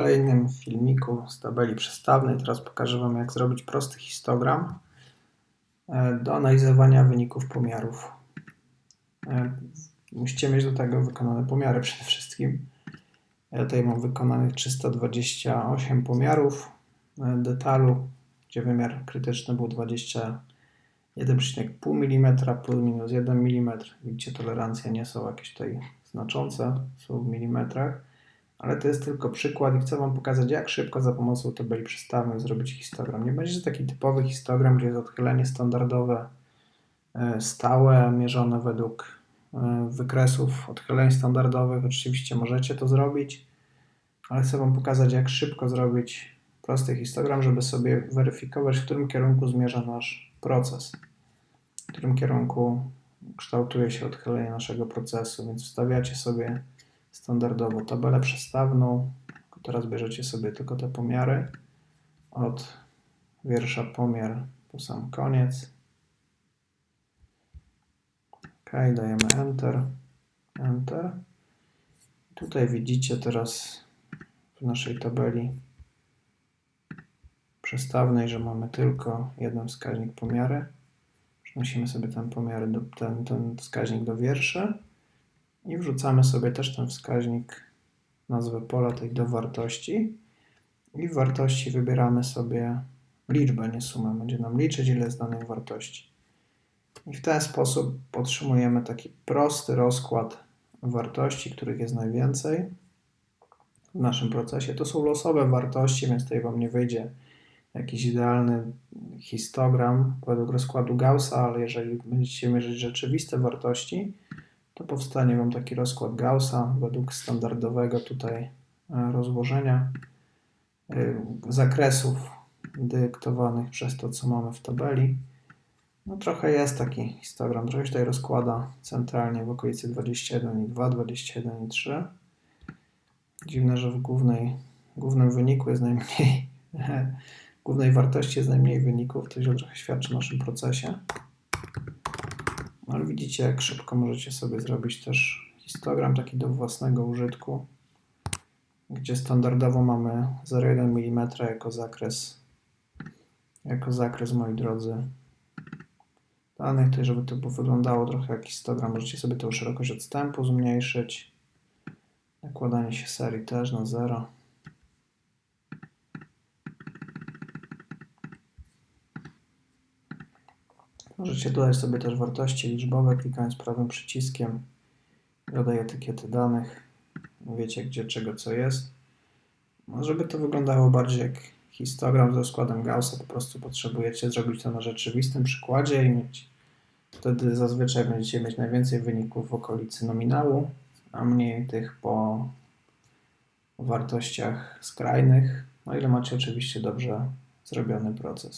kolejnym filmiku z tabeli przestawnej teraz pokażę Wam jak zrobić prosty histogram e, do analizowania wyników pomiarów. E, musicie mieć do tego wykonane pomiary przede wszystkim. Ja tutaj mam wykonanych 328 pomiarów e, detalu, gdzie wymiar krytyczny był 21,5 mm plus minus 1 mm. Widzicie, tolerancje nie są jakieś tutaj znaczące, są w milimetrach ale to jest tylko przykład i chcę Wam pokazać, jak szybko za pomocą tabeli przystawnych zrobić histogram. Nie będzie to taki typowy histogram, gdzie jest odchylenie standardowe, e, stałe, mierzone według e, wykresów odchyleń standardowych. Oczywiście możecie to zrobić, ale chcę Wam pokazać, jak szybko zrobić prosty histogram, żeby sobie weryfikować, w którym kierunku zmierza nasz proces, w którym kierunku kształtuje się odchylenie naszego procesu, więc wstawiacie sobie standardowo tabelę przestawną. Teraz bierzecie sobie tylko te pomiary od wiersza pomiar po sam koniec. OK, dajemy Enter. Enter. Tutaj widzicie teraz w naszej tabeli przestawnej, że mamy tylko jeden wskaźnik pomiary. Przenosimy sobie ten, pomiary do, ten, ten wskaźnik do wierszy i wrzucamy sobie też ten wskaźnik nazwy pola tej do wartości i w wartości wybieramy sobie liczbę, nie sumę. Będzie nam liczyć, ile jest danej wartości. I w ten sposób otrzymujemy taki prosty rozkład wartości, których jest najwięcej w naszym procesie. To są losowe wartości, więc tutaj Wam nie wyjdzie jakiś idealny histogram według rozkładu Gaussa, ale jeżeli będziecie mierzyć rzeczywiste wartości, to powstanie Wam taki rozkład Gaussa według standardowego tutaj e, rozłożenia e, zakresów dyktowanych przez to, co mamy w tabeli. No trochę jest taki histogram, trochę się tutaj rozkłada centralnie w okolicy 21,2, 21,3. Dziwne, że w głównej, głównym wyniku jest najmniej, głównej wartości jest najmniej wyników, to źle trochę świadczy o naszym procesie. Ale widzicie, jak szybko możecie sobie zrobić też histogram taki do własnego użytku, gdzie standardowo mamy 0,1 mm jako zakres, jako zakres, moi drodzy, danych. Tutaj, żeby to wyglądało trochę jak histogram, możecie sobie tą szerokość odstępu zmniejszyć. Nakładanie się serii też na 0. Możecie dodać sobie też wartości liczbowe, klikając prawym przyciskiem. Dodaj etykiety danych. Wiecie gdzie, czego, co jest. No, żeby to wyglądało bardziej jak histogram z rozkładem Gaussa, po prostu potrzebujecie zrobić to na rzeczywistym przykładzie i mieć wtedy zazwyczaj będziecie mieć najwięcej wyników w okolicy nominału, a mniej tych po wartościach skrajnych, o ile macie oczywiście dobrze zrobiony proces.